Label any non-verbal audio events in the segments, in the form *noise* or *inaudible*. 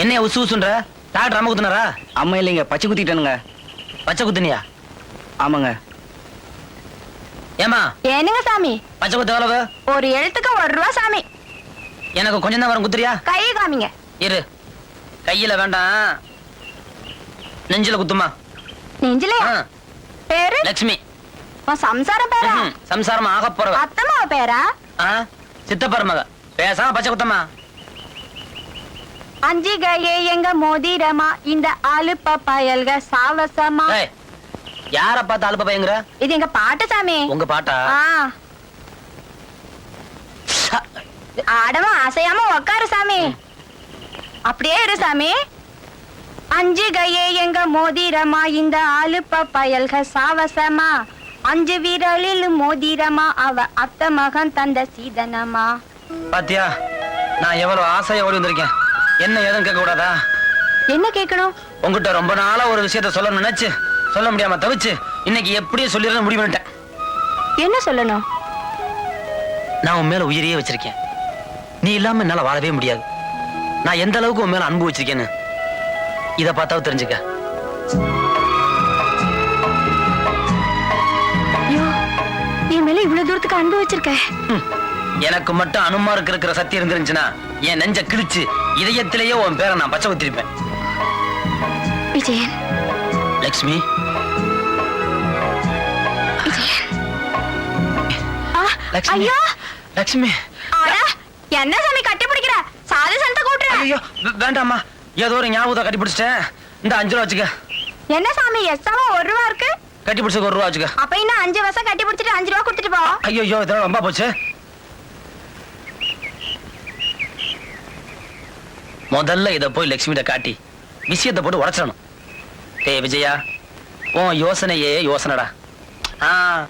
என்னைய உசு உசுன்ற? டாக்டர் அம்மா குத்துனாரா? அம்மா இல்லைங்க பச்சை குத்திட்டானுங்க. பச்சை குத்துனியா? ஆமாங்க. ஏமா ஏனுங்க சாமி? பச்சை குத்து எவ்வளவு? ஒரு எழுத்துக்கு ஒரு ரூபா சாமி. எனக்கு கொஞ்சம் தான் வரும் குத்துறியா? கை காமிங்க. இரு. கையில வேண்டாம். நெஞ்சில குத்துமா நெஞ்சிலையா? ஆ, பேரு? லட்சுமி சம்சாரம் பேரா? சம்சாரம் ஆக போறவ அத்தம்மாவ பேரா? ஆ, சித்தப்பர் மக பேசாம பச்சை குத்தம்மா. அஞ்சிகையே எங்க மோதிரமா? இந்த அலுப்ப பயல்க சாவசமா? யார பார்த்து அழுப்ப பையங்கிற? இது எங்க பாட்டு சாமி. உங்க பாட்டா? ஆ. ஆடமா அசையாம உக்காரு சாமி. அப்படியே இரு சாமி. அஞ்சு கையே எங்க மோதிரமா? இந்த அலுப்ப பயல்க சாவசமா? அஞ்சு விரலில் மோதிரமா? அவ அத்த மகன் தந்த சீதனமா? பாத்தியா நான் எவ்வளவு ஆசையா ஓடி வந்திருக்கேன். என்ன ஏதும் கேட்க கூடாதா என்ன கேட்கணும்? உங்ககிட்ட ரொம்ப நாளா ஒரு விஷயத்த சொல்ல நினைச்சு சொல்ல முடியாம தவிச்சு இன்னைக்கு எப்படியே சொல்லிடுறது முடிவு பண்ணிட்டேன். என்ன சொல்லணும்? நான் உன் மேல உயிரையே வச்சிருக்கேன். நீ இல்லாம என்னால வாழவே முடியாது. நான் எந்த அளவுக்கு உன் மேல அன்பு வச்சிருக்கேன்னு இத பார்த்தாவும் தெரிஞ்சுக்க. என் மேல இவ்வளவு தூரத்துக்கு அன்பு வச்சிருக்க. எனக்கு மட்டும் அனுமாருக்கு இருக்கிற சக்தி இருந்துருந்துச்சுன்னா என் நெஞ்ச கிழிச்சு இதயத்திலேயே உன் பேரை நான் பச்சை குத்திருப்பேன் விஜயன். லக்ஷ்மி. லக்ஷ்மி. லக்ஷ்மி என்ன சாமி கட்டி பிடிக்கிற? சாது சனத்தை கூட்டுற. ஐயோ வேண்டாம்மா. ஏதோ ஒரு ஞாபகத்தை கட்டி பிடிச்சிட்டேன். இந்த அஞ்சு ரூபா வச்சுக்க. என்ன சாமி எஸ்ஸாம ஒரு ரூபா இருக்கு? கட்டி பிடிச்ச ஒரு ரூபா வச்சுக்க. அப்ப இன்னும் அஞ்சு வருஷம் கட்டி பிடிச்சிட்டு அஞ்சு ரூபா கொடுத்துட்டு போ. ஐயோ இதெல்லாம் ரொம்ப போச்சு. முதல்ல இத போய் லட்சுமிகிட்ட காட்டி விஷயத்தை போட்டு உடைச்சிடணும். டேய் விஜயா உன் யோசனையே யோசனைடா. ஆ.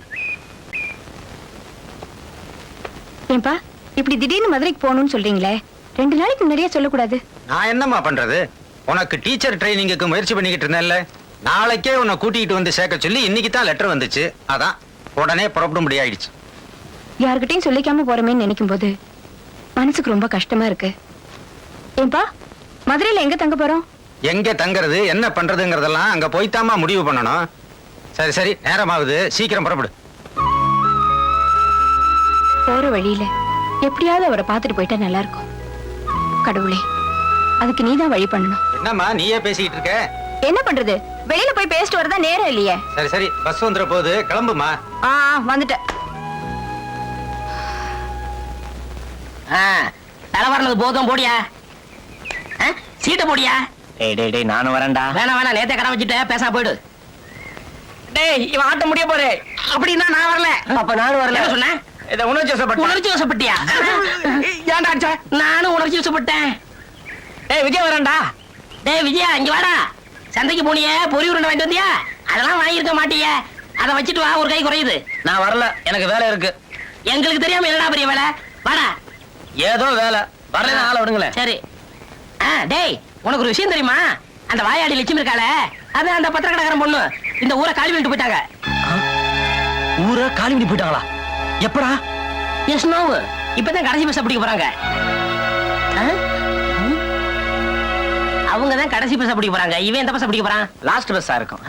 ஏன்பா இப்படி திடீர்னு மதுரைக்கு போகணும்னு சொல்றீங்களே? ரெண்டு நாளைக்கு முன்னாடியே சொல்லக்கூடாது. நான் என்னம்மா பண்றது? உனக்கு டீச்சர் ட்ரைனிங்குக்கு முயற்சி பண்ணிக்கிட்டு இருந்தேன்ல. நாளைக்கே உன்னை கூட்டிகிட்டு வந்து சேர்க்க சொல்லி இன்னைக்கு தான் லெட்டர் வந்துச்சு. அதான் உடனே புறப்படும்படி ஆயிடுச்சு. யார்கிட்டயும் சொல்லிக்காம போறோமேன்னு நினைக்கும் போது மனசுக்கு ரொம்ப கஷ்டமா இருக்கு. ஏன்பா? மதுரையில எங்க தங்க போறோம்? எங்க தங்குறது என்ன பண்றதுங்கிறதெல்லாம் அங்க போய்த்தாம்மா முடிவு பண்ணணும். சரி சரி நேரமாகுது. சீக்கிரம் புறப்படு. போற வழியில எப்படியாவது அவரை பார்த்துட்டு போயிட்டா நல்லா இருக்கும் கடவுளே அதுக்கு நீதான் வழி பண்ணணும். என்னம்மா நீயே பேசிக்கிட்டு இருக்க? என்ன பண்றது? வெளியில போய் பேசிட்டு வரதா நேரம் இல்லையே? சரி சரி பஸ் வந்துட போகுது கிளம்புமா ஆ வந்துட்டேன். தலை வரலது போதும் போடியா? சீட்டை போடியா? டேய் டேய் டேய் நானும் வரேன்டா. வேணாம் வேணாம் நேத்தே கடை வச்சுட்டு பேசாம போயிடு. டேய் இவன் ஆட்ட முடிய போறே. அப்படின்னா நான் வரல. அப்ப நானும் வரல. என்ன சொன்ன? இதை உணர்ச்சி வசப்பட்ட உணர்ச்சி வசப்பட்டியா? ஏன்டா அடிச்ச? நானும் உணர்ச்சி வசப்பட்டேன். ஏய் விஜய் வரேன்டா. டேய் விஜயா இங்க வாடா. சந்தைக்கு போனியே பொரி உருண்டை வாங்கிட்டு வந்தியா? அதெல்லாம் வாங்கியிருக்க மாட்டியே. அதை வச்சுட்டு வா ஒரு கை குறையுது. நான் வரல. எனக்கு வேலை இருக்கு. எங்களுக்கு தெரியாம என்னடா பெரிய வேலை? வாடா. ஏதோ வேலை. வரல ஆளை விடுங்களேன். சரி. டேய் உனக்கு ஒரு விஷயம் தெரியுமா? அந்த வாயாடி லட்சுமி இருக்காள அது அந்த பத்திரக்கடைக்காரன் பொண்ணு. இந்த ஊரை காலி பண்ணிட்டு போயிட்டாங்க. ஊரை காலி பண்ணி போயிட்டாங்களா? எப்படா? எஸ் நோ இப்பதான் கடைசி பஸ் பிடிக்க போறாங்க. அவங்க தான் கடைசி பஸ் பிடிக்க போறாங்க. இவன் எந்த பஸ் பிடிக்க போறான்? லாஸ்ட் பஸ்ஸா இருக்கும்.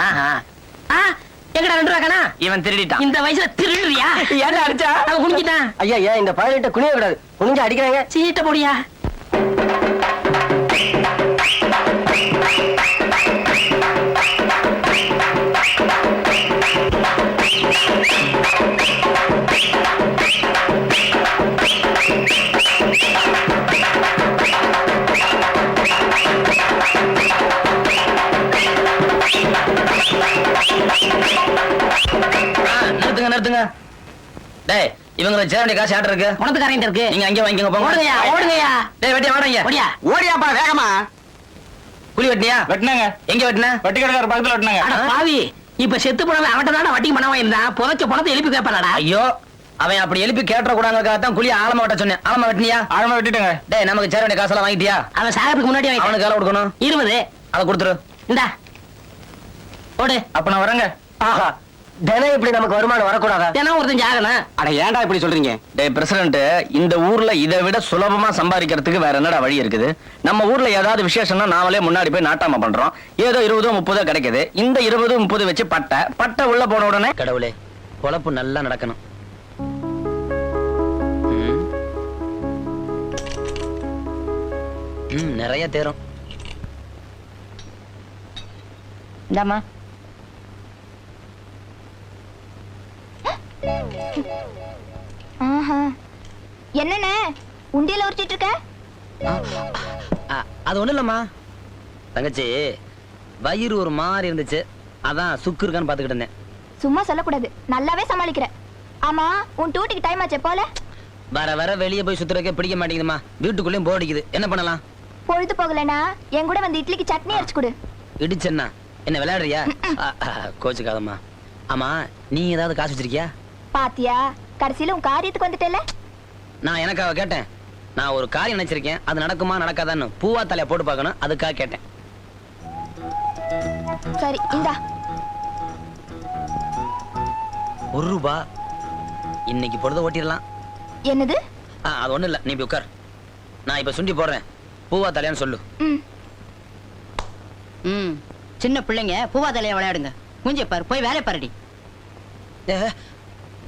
எங்கடா ரெண்டு ரூபா இவன் திருடிட்டான். இந்த வயசுல திருடுறியா? ஏன்டா அடிச்சா? அவன் குனிஞ்சிட்டான். ஐயா ஏன் இந்த பதினெட்டு குனிய கூடாது. குனிஞ்சு அடிக்கிறாங்க. சீட்ட போடியா? நிறுத்துங்க நிறுத்துங்க. டேய் இவங்களை சேர வேண்டிய காசு ஆட்டு இருக்கு? உனத்துக்காரன் இருக்கு. நீங்க அங்கே வாங்கிக்கோங்க போங்க. ஓடுங்கய்யா ஓடுங்கய்யா. டேய் வெட்டியா வாடங்க ஓடியா. ஓடியாப்பா வேகமா. குழி வெட்டினியா? வெட்டினாங்க. எங்க வெட்டின? வெட்டி கடைக்கார பக்கத்துல வெட்டினாங்க. அட பாவி. இப்ப செத்து போனவன் அவன்கிட்ட தானே வட்டி பண்ணாம இருந்தான் புதைச்ச பணத்தை எழுப்பி கேட்பானடா? ஐயோ அவன் அப்படி எழுப்பி கேட்ட கூடாங்கிறதுக்காக தான் குழி ஆழமா வெட்ட சொன்னேன் ஆழமா வெட்டினியா? ஆழமா வெட்டிட்டாங்க. டேய் நமக்கு சேர வேண்டிய காசெல்லாம் வாங்கிட்டியா? அவன் சாகறதுக்கு முன்னாடி. அவனுக்கு வேலை கொடுக்கணும்? இருபது. அதை கொடுத்துரு. இந்தா. ஓடு. அப்ப நான் வரேங்க. ஆஹா. தினம் இப்படி நமக்கு வருமானம் வரக்கூடாதா? தினம் ஒருத்தன் ஜாகணும் அட ஏன்டா இப்படி சொல்றீங்க? டேய் பிரசிடண்ட் இந்த ஊர்ல இதை விட சுலபமா சம்பாதிக்கிறதுக்கு வேற என்னடா வழி இருக்குது? நம்ம ஊர்ல ஏதாவது விசேஷம்னா நாமளே முன்னாடி போய் நாட்டாம பண்றோம். ஏதோ இருபதோ முப்பதோ கிடைக்குது. இந்த இருபது முப்பது வச்சு பட்டை. பட்டை உள்ள போன உடனே கடவுளே பொழப்பு நல்லா நடக்கணும். நிறைய தேரும். இந்தாம்மா. ஆஹா. என்னண்ணே? உண்டியல உரிச்சிட்டு இருக்க? அது ஒண்ணும் இல்லம்மா. தங்கச்சி வயிறு ஒரு மாதிரி இருந்துச்சு. அதான் சுக்கு இருக்கான்னு பாத்துக்கிட்டு இருந்தேன். சும்மா சொல்லக்கூடாது. நல்லாவே சமாளிக்கிற. ஆமா உன் டூட்டிக்கு டைம் ஆச்சே போல? வர வர வெளியே போய் சுத்துறதுக்கே பிடிக்க மாட்டேங்குதுமா வீட்டுக்குள்ளேயும் போர் அடிக்குது. என்ன பண்ணலாம்? பொழுது போகலனா என் கூட வந்து இட்லிக்கு சட்னி அரைச்சு கொடு. இடிச்சேன்னா. என்ன விளையாடுறியா? கோச்சுக்காதம்மா. ஆமா நீ ஏதாவது காசு வச்சிருக்கியா? பாத்தியா? கடைசியில உன் காரியத்துக்கு வந்துட்டல நான் எனக்காக கேட்டேன். நான் ஒரு காரியம் நினைச்சிருக்கேன். அது நடக்குமா நடக்காதான்னு பூவா தலைய போட்டு பார்க்கணும். அதுக்காக கேட்டேன். சரி இந்தா. ஒரு ரூபா. இன்னைக்கு பொழுத ஓட்டிடலாம். என்னது? ஆ, அது ஒண்ணும் இல்ல. நீ போய் உட்கார். நான் இப்ப சுண்டி போடுறேன். பூவா தலையான்னு சொல்லு. ம். ம். சின்ன பிள்ளைங்க பூவா தலையா விளையாடுங்க. மூஞ்சி பாரு போய் வேலையை பாருடி.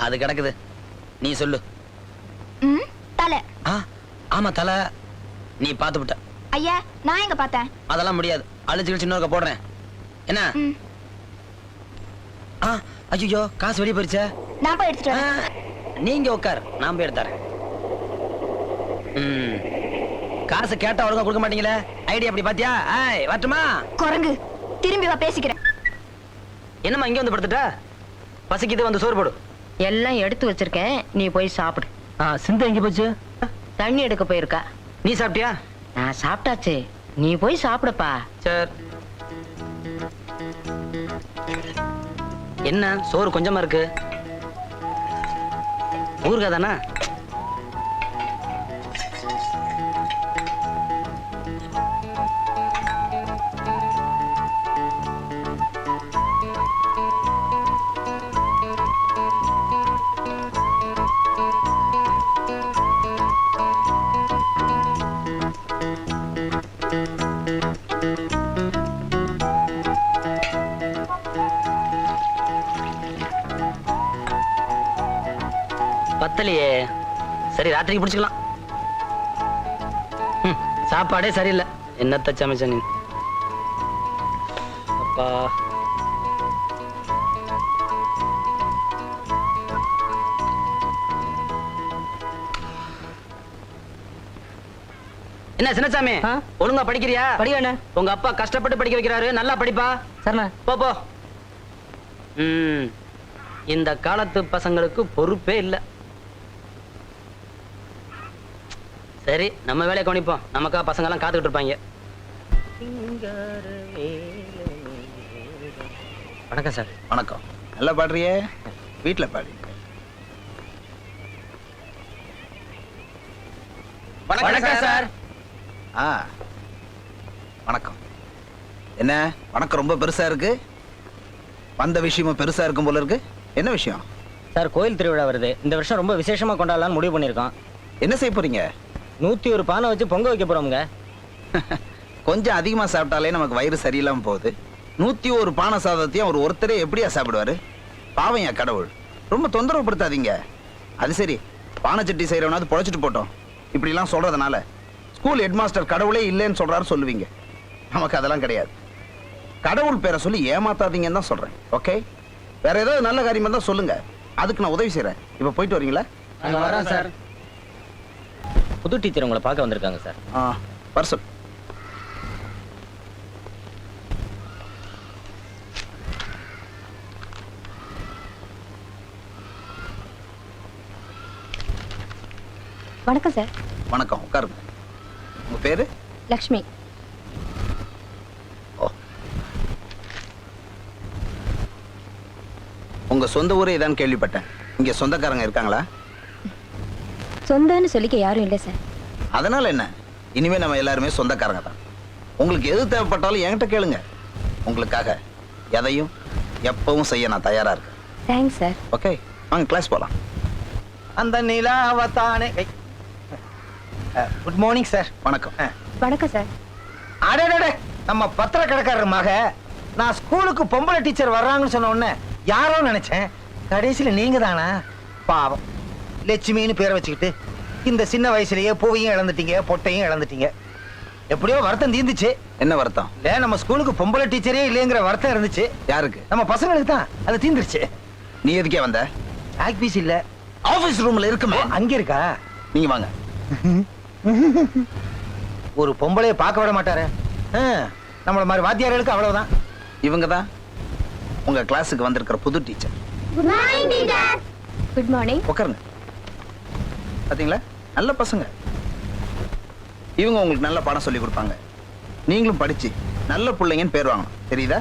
அது கிடக்குது. நீ சொல்லு. தலை. ஆமா தலை. நீ பார்த்து விட்ட. ஐயா நான் எங்க பார்த்தேன்? அதெல்லாம் முடியாது. அழிச்சு கிழிச்சு இன்னொருக்க போடுறேன். என்ன? ஆ ஐயோ காசு வெளியே போயிருச்சே. நான் போய் எடுத்துட்டு நீங்க உட்கார். நான் போய் எடுத்தாரேன் காசு கேட்டா ஒழுங்கா கொடுக்க மாட்டீங்களே? ஐடியா அப்படி பாத்தியா? ஏய் வரட்டுமா? குரங்கு. திரும்பி வா பேசிக்கிறேன். என்னம்மா இங்க வந்து படுத்துட்ட? பசிக்குது வந்து சோறு போடு. எல்லாம் எடுத்து வச்சிருக்கேன். நீ போய் சாப்பிடு. ஆ சிந்து எங்க போச்சு? தண்ணி எடுக்க போயிருக்கா. நீ சாப்பிட்டியா? நான் சாப்பிட்டாச்சு. நீ போய் சாப்பிடுப்பா. சரி. என்ன? சோறு கொஞ்சமா இருக்கு. ஊருக்கா தானே? ராத்திரிக்கு பிடிச்சிக்கலாம். ம், சாப்பாடே சரியில்லை. என்னத்த சமைச்ச நீ? அப்பா. என்ன சின்னசாமி? ஒழுங்கா படிக்கிறியா? படிக்கண்ணே உங்க அப்பா கஷ்டப்பட்டு படிக்க வைக்கிறாரு நல்லா படிப்பா? சரிண்ணா. போ போ. ம் இந்த காலத்து பசங்களுக்கு பொறுப்பே இல்ல. சரி நம்ம வேலையை கவனிப்போம். நமக்கா பசங்க எல்லாம் காத்துக்கிட்டு இருப்பாங்க. வணக்கம் சார். வணக்கம். நல்லா பாடுறியே? வீட்டுல பாடு. வணக்கம் சார். ஆ வணக்கம். என்ன வணக்கம் ரொம்ப பெருசா இருக்கு? வந்த விஷயமும் பெருசா இருக்கும் போல இருக்கு. என்ன விஷயம்? சார் கோயில் திருவிழா வருது. இந்த வருஷம் ரொம்ப விசேஷமா கொண்டாடலாம்னு முடிவு பண்ணிருக்கோம் என்ன செய்ய போறீங்க? நூத்தி ஒரு பானை வச்சு பொங்க வைக்க போறோம்ங்க. *laughs* கொஞ்சம் அதிகமா சாப்பிட்டாலே நமக்கு வயிறு சரியில்லாம போகுது. நூத்தி ஒரு பானை சாதத்தையும் அவர் ஒருத்தரே எப்படியா சாப்பிடுவாரு? பாவம் என் கடவுள். ரொம்ப தொந்தரவுப்படுத்தாதீங்க அது சரி பானை சட்டி செய்யறவனாவது பொழைச்சிட்டு போட்டோம். இப்படிலாம் சொல்றதுனால ஸ்கூல் ஹெட்மாஸ்டர் கடவுளே இல்லைன்னு சொல்றாரு சொல்லுவீங்க. நமக்கு அதெல்லாம் கிடையாது. கடவுள் பேரை சொல்லி ஏமாத்தாதீங்கன்னு தான் சொல்றேன். ஓகே வேற ஏதாவது நல்ல காரியமா தான் சொல்லுங்க. அதுக்கு நான் உதவி செய்றேன். இப்ப போயிட்டு வரீங்களா? வரோம் சார். புது டீச்சர் உங்களை பார்க்க வந்திருக்காங்க சார். ஆ வர சொல் வணக்கம் சார். வணக்கம் உட்காருங்க. உங்க பேரு? லக்ஷ்மி. உங்க சொந்த ஊரே இதான் கேள்விப்பட்டேன். இங்க சொந்தக்காரங்க இருக்காங்களா? சொந்தம்னு சொல்லிக்க யாரும் இல்லை சார். அதனால என்ன? இனிமே நம்ம எல்லாருமே சொந்தக்காரங்க தான். உங்களுக்கு எது தேவைப்பட்டாலும் என்கிட்ட கேளுங்க. உங்களுக்காக எதையும் எப்பவும் செய்ய நான் தயாரா இருக்கேன். தேங்க்ஸ் சார் ஓகே வாங்க கிளாஸ் போலாம். அந்த நிலாவத்தானே குட் மார்னிங் சார் வணக்கம். வணக்கம் சார் அடடே நம்ம பத்திர கடைக்காரர் மக. நான் ஸ்கூலுக்கு பொம்பளை டீச்சர் வர்றாங்கன்னு சொன்ன உடனே யாரோ நினைச்சேன்? கடைசியில நீங்க தானா பாவம். லட்சுமின்னு பேரை வச்சுக்கிட்டு இந்த சின்ன வயசுலயே பூவையும் இழந்துட்டீங்க பொட்டையும் இழந்துட்டீங்க. எப்படியோ வருத்தம் தீர்ந்துச்சு. என்ன வருத்தம்? இல்ல நம்ம ஸ்கூலுக்கு பொம்பளை டீச்சரே இல்லைங்கிற வருத்தம் இருந்துச்சு. யாருக்கு? நம்ம பசங்களுக்கு தான். அது தீர்ந்துருச்சு. நீ எதுக்கே வந்த? பேக் பீஸ் இல்ல. ஆபீஸ் ரூம்ல இருக்குமே? அங்க இருக்கா? நீங்க வாங்க. *laughs* ஒரு பொம்பளைய பார்க்க விட மாட்டாரு. நம்மள மாதிரி வாத்தியார்களுக்கு அவ்வளவுதான். இவங்க தான் உங்க கிளாஸுக்கு வந்திருக்கிற புது டீச்சர். குட் மார்னிங் உட்காருங்க. பார்த்தீங்களா நல்ல பசங்க. இவங்க உங்களுக்கு நல்ல பாடம் சொல்லி கொடுப்பாங்க. நீங்களும் படிச்சு நல்ல பிள்ளைங்கன்னு பேர் வாங்கணும். தெரியுதா?